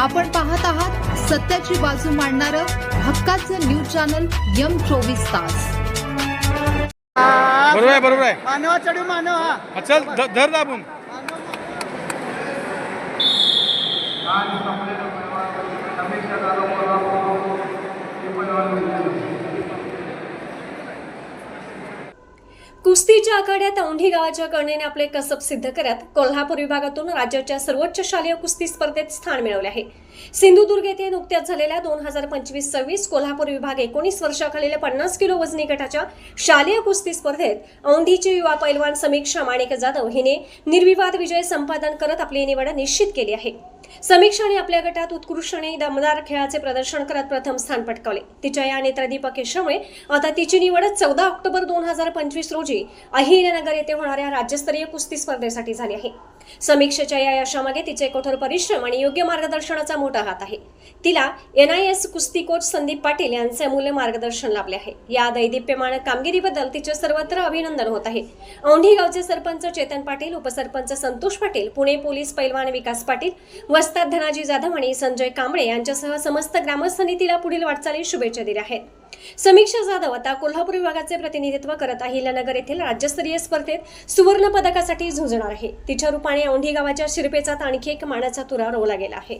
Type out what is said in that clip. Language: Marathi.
आपण पाहत आहात सत्याची बाजू मांडणारं हक्काचं न्यूज चॅनल यम चोवीस तास. बरोबर आहे बरोबर आहे. मानवा चढू मानव. हा हा, चल ध- धर दाबून. कुस्तीच्या आखाड्यात औंढी गावाच्या करणेने आपले कसब सिद्ध करत कोल्हापूर विभागातून राज्याच्या सर्वोच्च शालेय कुस्ती स्पर्धेत स्थान मिळवले आहे. सिंधुदुर्ग येथे नुकत्याच झालेल्या दोन हजार पंचवीस सव्वीस कोल्हापूर विभाग एकोणीस वर्षाखालील पन्नास किलो वजनी गटाच्या शालेय कुस्ती स्पर्धेत औंढीचे युवा पैलवान समीक्षा माणिक जाधव हिने निर्विवाद विजय संपादन करत आपली निवड निश्चित केली आहे. समीक्षाने आपल्या गटात उत्कृष्ट आणि दमदार खेळाचे प्रदर्शन करत प्रथम स्थान पटकावले. तिच्या या नेत्रदीपक यशामुळे आता तिची निवड चौदा ऑक्टोबर दोन हजार पंचवीस रोजी अहिल्यानगर येथे होणाऱ्या राज्यस्तरीय कुस्ती स्पर्धेसाठी झाली आहे. समीक्षेच्या या यशामागे तिचे कठोर परिश्रम आणि योग्य मार्गदर्शनाचा मोठा हात आहे. तिला एन आय एस कुस्ती कोच संदीप पाटील यांचे अमूल्य मार्गदर्शन लाभले आहे. या दैदिप्यमान कामगिरीबद्दल तिचे सर्वत्र अभिनंदन होत आहे. औंढी गावचे सरपंच चेतन पाटील उपसरपंच संतोष पाटील पुणे पोलीस पैलवान विकास पाटील व उपस्थित धनाजी जाधव आणि संजय कांबळे यांच्यासह समस्त ग्रामस्थांनी तिला पुढील वाटचाली शुभेच्छा दिल्या आहेत. समीक्षा जाधव आता कोल्हापूर विभागाचे प्रतिनिधित्व करत अहिल्यानगर येथील राज्यस्तरीय स्पर्धेत सुवर्ण पदकासाठी झुंजणार आहे. तिच्या रूपाने औंढी गावाच्या शिरपेचात आणखी एक मानाचा तुरा रोवला गेला आहे.